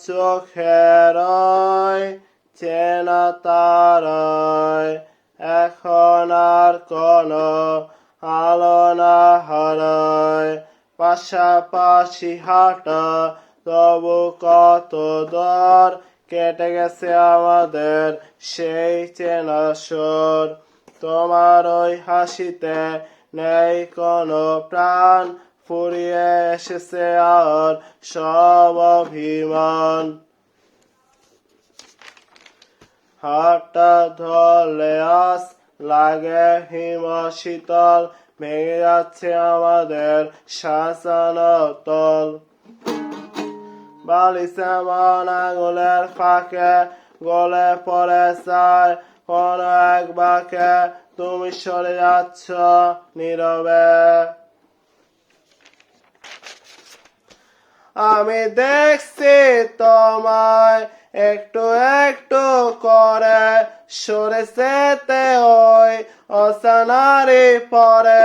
চোখের চেনা তারায় এখন আর কোন আলো না হারায় পাশাপাশি হাঁটা, তবু কত দর কেটে গেছে আমাদের সেই চেনা সুর তোমার ওই হাসিতে নেই কোনো প্রাণ ফুরিয়ে এসেছে আর সব অভিমান। হাটটা ধরলে আস লাগে হিম শীতল, ভেঙে যাচ্ছে আমাদের শাসন তল। বালিশে মন আঙুলের ফাঁকে গলে পড়ে যায় কোন এক বাঁকে। তুমি সরে যাচ্ছ নীরবে। আমি দেখছি তোমায় একটু একটু করে সরে সেতে ওই অসানারি পরে।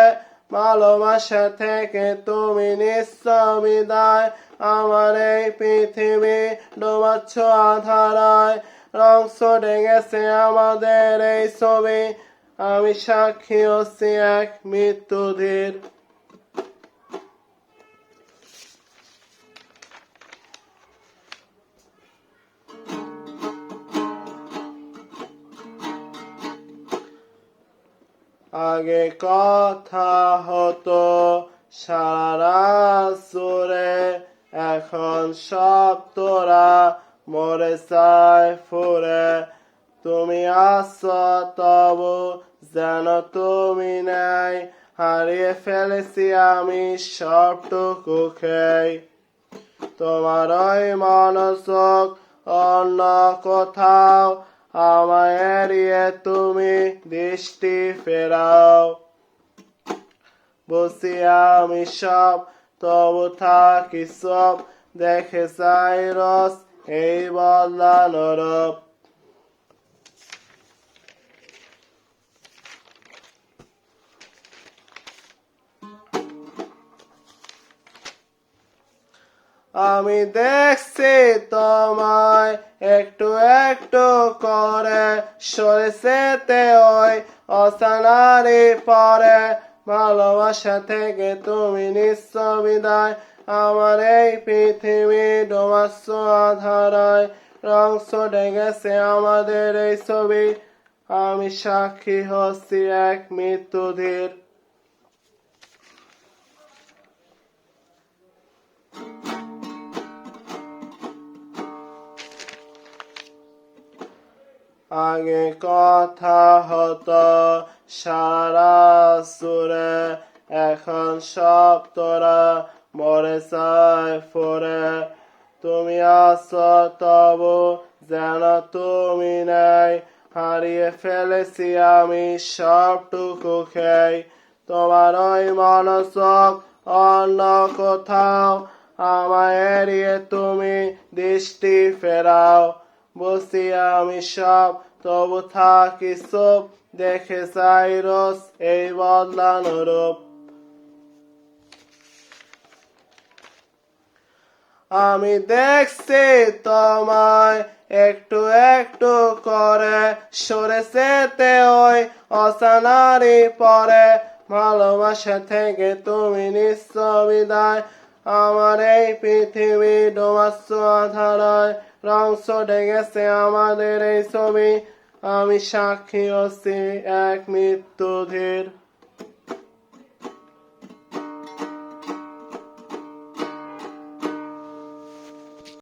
ভালোবাসা থেকে তুমি নিঃসবিদায় আমার এই পৃথিবী ডোবাচ্ছ আধারায়। রং সরে গেছে আমাদের এই ছবি। আমি সাক্ষী হচ্ছি এক মৃত্যুধীর আগে কথা হতো সারা সুরে, এখন সব তোরা মরে চায় ফুরে। তুমি আস তবু যেন তুমি নাই, হারিয়ে ফেলেছি আমি সবটুকু খেই। তোমার ওই মনসক অন্য কোথাও আমায় এড়িয়ে তুমি দৃষ্টি ফেরাও। বসি আমি সব, তবু থাকি সব, দেখে সাইরস এই বল্লা রূপ আমি দেখছি তোমায় একটু একটু করে সরে সেতে ওই অসানারি পরে। ভালোবাসা থেকে তুমি নিঃসবিদায় আমার এই পৃথিবী ডোবাচ্ছ আধারায়। রং সরে গেছে আমাদের এই ছবি। আমি সাক্ষী হচ্ছি এক মৃত্যুধীর আগে কথা হতো সারা সুরে, এখন সব তোরা মরে চায় ফোরে তুমি আস তবু যেন তুমি নাই, হারিয়ে ফেলেছি আমি সবটুকু খেই। তোমার ওই মনসক অন্য কোথাও, আমায় এড়িয়ে তুমি দৃষ্টি ফেরাও। বসি আমি সব, তবু থাকি সব, দেখে চাই রস এই বদলানো আমি দেখছি তোমায় একটু একটু করে সরে সেতে ওই অসানারি পরে। ভালোবাসা থেকে তুমি নিঃসবিদায় আমার এই পৃথিবী ডোমাস আধারায় রংস ডেগেছে আমাদের এই ছবি। আমি সাক্ষী হচ্ছি এক মৃত্যুধীর।